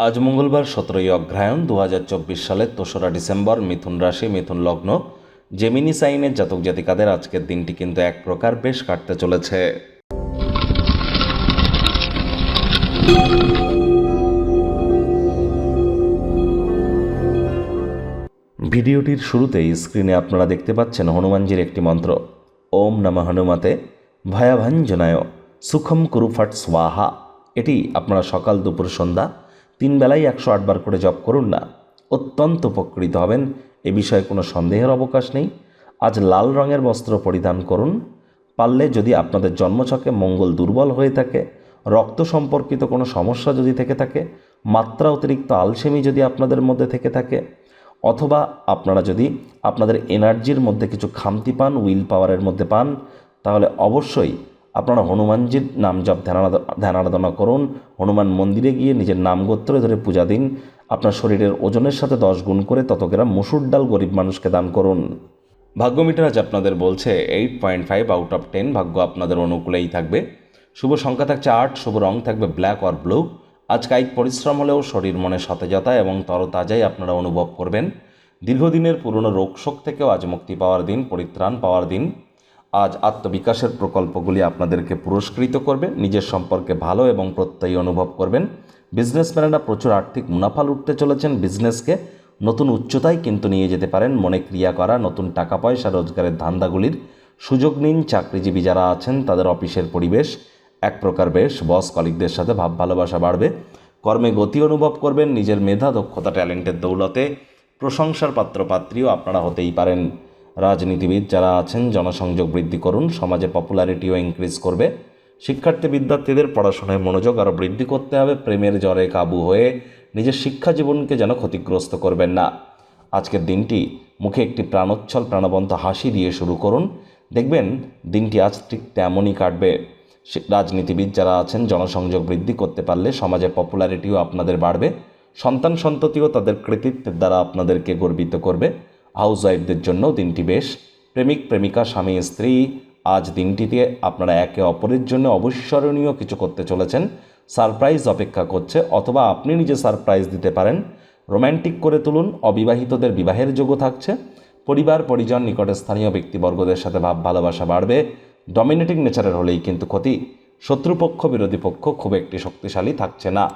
আজ মঙ্গলবার সতেরোই অগ্রহায়ণ দু হাজার চব্বিশ সালের তেসরা ডিসেম্বর মিথুন রাশি, মিথুন লগ্ন। জেমিনি সাইনের জাতক জাতিকাদের আজকের দিনটি কিন্তু এক প্রকার বেশ কাটতে চলেছে। ভিডিওটির শুরুতেই স্ক্রিনে আপনারা দেখতে পাচ্ছেন হনুমানজির একটি মন্ত্র। ওম নম হনুমতে ভয়াভাঞ্জনায় সুখম কুরুফট স্বাহা। এটি আপনারা সকাল দুপুর সন্ধ্যা তিন বেলায় একশো আটবার করে জপ করুন না। অত্যন্ত উপকৃত হবেন। এ বিষয়ে কোনো সন্দেহের অবকাশ নেই। আজ লাল রঙের বস্ত্র পরিধান করুন। পারলে যদি আপনাদের জন্মছকে মঙ্গল দুর্বল হয়ে থাকে, রক্ত সম্পর্কিত কোনো সমস্যা যদি থেকে থাকে, মাত্রা অতিরিক্ত আলসেমি যদি আপনাদের মধ্যে থেকে থাকে, অথবা আপনারা যদি আপনাদের এনার্জির মধ্যে কিছু খামতি পান, উইল পাওয়ারের মধ্যে পান, তাহলে অবশ্যই আপনারা হনুমানজির নাম জপ ধ্যান আরাধনা করুন। হনুমান মন্দিরে গিয়ে নিজের নাম গোত্র ধরে পূজা দিন। আপনার শরীরের ওজনের সাথে দশ গুণ করে তত গ্রাম মসুর ডাল গরিব মানুষকে দান করুন। ভাগ্য মিটার আজ আপনাদের বলছে, eight point five out of ten ভাগ্য আপনাদের অনুকূলেই থাকবে। শুভ সংখ্যা থাকছে আট, শুভ রং থাকবে ব্ল্যাক অর ব্লু। আজ কায়িক পরিশ্রম হলেও শরীর মনে সতেজতা এবং তরতাজাই আপনারা অনুভব করবেন। দীর্ঘদিনের পুরনো রোগশোক থেকেও আজ মুক্তি পাওয়ার দিন, পরিত্রাণ পাওয়ার দিন। আজ আত্মবিকাশের প্রকল্পগুলি আপনাদেরকে পুরস্কৃত করবে, নিজের সম্পর্কে ভালো এবং প্রত্যয়ী অনুভব করবেন। বিজনেসম্যানেরা প্রচুর আর্থিক মুনাফা লুটতে চলেছেন, বিজনেসকে নতুন উচ্চতায় কিন্তু নিয়ে যেতে পারেন। মনে ক্রিয়া করা, নতুন টাকা পয়সা, রোজগারের ধান্দাগুলির সুযোগ নিন। চাকরিজীবী যারা আছেন, তাদের অফিসের পরিবেশ এক প্রকার বেশ। বস কলিকদের সাথে ভাব ভালোবাসা বাড়বে। কর্মে গতি অনুভব করবেন। নিজের মেধা, দক্ষতা, ট্যালেন্টের দৌলতে প্রশংসার পাত্রপাত্রীও আপনারা হতেই পারেন। রাজনীতিবিদ যারা আছেন, জনসংযোগ বৃদ্ধি করুন, সমাজে পপুলারিটিও ইনক্রিজ করবে। শিক্ষার্থী বিদ্যার্থীদের পড়াশোনায় মনোযোগ আরও বৃদ্ধি করতে হবে, প্রেমের জ্বরে কাবু হয়ে নিজের শিক্ষা জীবনকে যেন ক্ষতিগ্রস্ত করবেন না। আজকের দিনটি মুখে একটি প্রাণোচ্ছল, প্রাণবন্ত হাসি দিয়ে শুরু করুন। দেখবেন, দিনটি আজ ঠিক তেমনই কাটবে। রাজনীতিবিদ যারা আছেন, জনসংযোগ বৃদ্ধি করতে পারলে সমাজে পপুলারিটিও আপনাদের বাড়বে। সন্তান সন্ততিও তাদের কৃতিত্বের দ্বারা আপনাদেরকে গর্বিত করবে। হাউস ওয়াইফদের জন্য দিনটি বেশ প্রেমিক, প্রেমিকা, স্বামী, স্ত্রী আজ দিনটিতে আপনারা একে অপরের জন্য অবিস্মরণীয় কিছু করতে চলেছেন। সারপ্রাইজ অপেক্ষা করছে অথবা আপনি নিজে সারপ্রাইজ দিতে পারেন। রোম্যান্টিক করে তুলুন, অবিবাহিতদের বিবাহের যোগ্য থাকছে। পরিবার, পরিজন নিকটে স্থানীয় ব্যক্তিবর্গদের সাথে ভাব, ভালোবাসা বাড়বে। ডমিনেটিং নেচারের হলেই কিন্তু ক্ষতি। শত্রুপক্ষ, বিরোধী পক্ষ খুব একটি শক্তিশালী থাকছে না।